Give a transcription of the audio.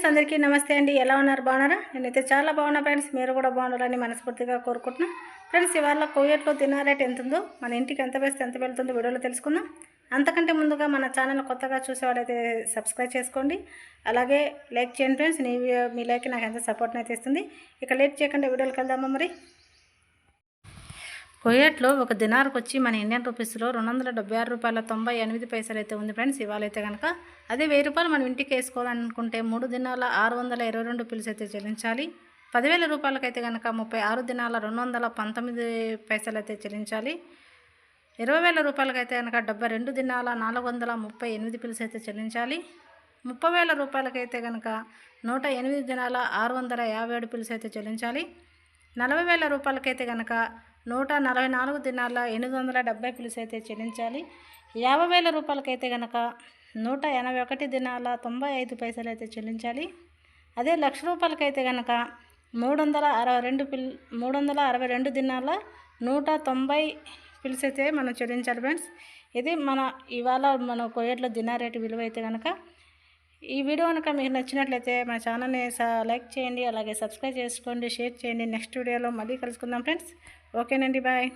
Friends అందరికీ నమస్తే అండి. ఎలా ఉన్నారు? బాగున్నారా? నేనైతే చాలా బాగున్నా ఫ్రెండ్స్ మీరు కూడా బాగుండాలని మనస్ఫూర్తిగా కోరుకుంటున్నాను ఫ్రెండ్స్ ఇవాళ కోయట్లో తిన్న రేట్ ఎంత ఉందో మన ఇంటికి ఎంత వేస్తే ఎంత వెళ్తుందో వీడియోలో తెలుసుకుందాం. అంతకంటే ముందుగా మన ఛానల్ కొత్తగా చూసే సబ్స్క్రైబ్ చేసుకోండి. అలాగే లైక్ చేయండి ఫ్రెండ్స్ నీ మీ లైక్ నాకు ఎంత సపోర్ట్ అయితే ఇస్తుంది. ఇక లేట్ చేయకుండా వీడియోకి వెళ్దామా మరి? కోయేట్లో ఒక దినార్కి వచ్చి మన ఇండియన్ రూపీస్లో రెండు వందల డెబ్బై ఆరు రూపాయల తొంభై ఎనిమిది పైసలు అయితే ఉంది ఫ్రెండ్స్ ఇవాళైతే కనుక అదే వెయ్యి రూపాయలు మనం ఇంటికి వేసుకోవాలనుకుంటే మూడు దినాల ఆరు వందల ఇరవై రెండు పిల్స్ అయితే చెల్లించాలి. పదివేల రూపాయలకైతే కనుక ముప్పై ఆరు దినాల రెండు వందల పంతొమ్మిది పైసలు అయితే చెల్లించాలి. ఇరవై వేల రూపాయలకైతే కనుక డెబ్బై రెండు దినాల నాలుగు వందల ముప్పై ఎనిమిది పిల్స్ అయితే చెల్లించాలి. ముప్పై వేల రూపాయలకైతే కనుక నూట ఎనిమిది దినాల ఆరు వందల యాభై ఏడు పిల్స్ అయితే చెల్లించాలి. నలభై వేల రూపాయలకైతే కనుక నూట నలభై నాలుగు దినాల ఎనిమిది వందల డెబ్బై పిలుసు అయితే చెల్లించాలి. యాభై వేల రూపాయలకైతే కనుక నూట ఎనభై ఒకటి దినాల తొంభై ఐదు పైసలు అయితే చెల్లించాలి. అదే లక్ష రూపాయలకైతే కనుక మూడు వందల అరవై రెండు పిల్ మూడు వందల అరవై రెండు దినాల నూట తొంభై పిల్స్ అయితే మనం చెల్లించాలి ఫ్రెండ్స్. ఇది మన ఇవాళ మన కోయట్లో దినా రేటు విలువ అయితే కనుక ఈ వీడియో కనుక మీకు నచ్చినట్లయితే మా ఛానల్ని లైక్ చేయండి అలాగే సబ్స్క్రైబ్ చేసుకోండి షేర్ చేయండి. నెక్స్ట్ వీడియోలో మళ్ళీ కలుసుకుందాం ఫ్రెండ్స్. ఓకేనండి బాయ్.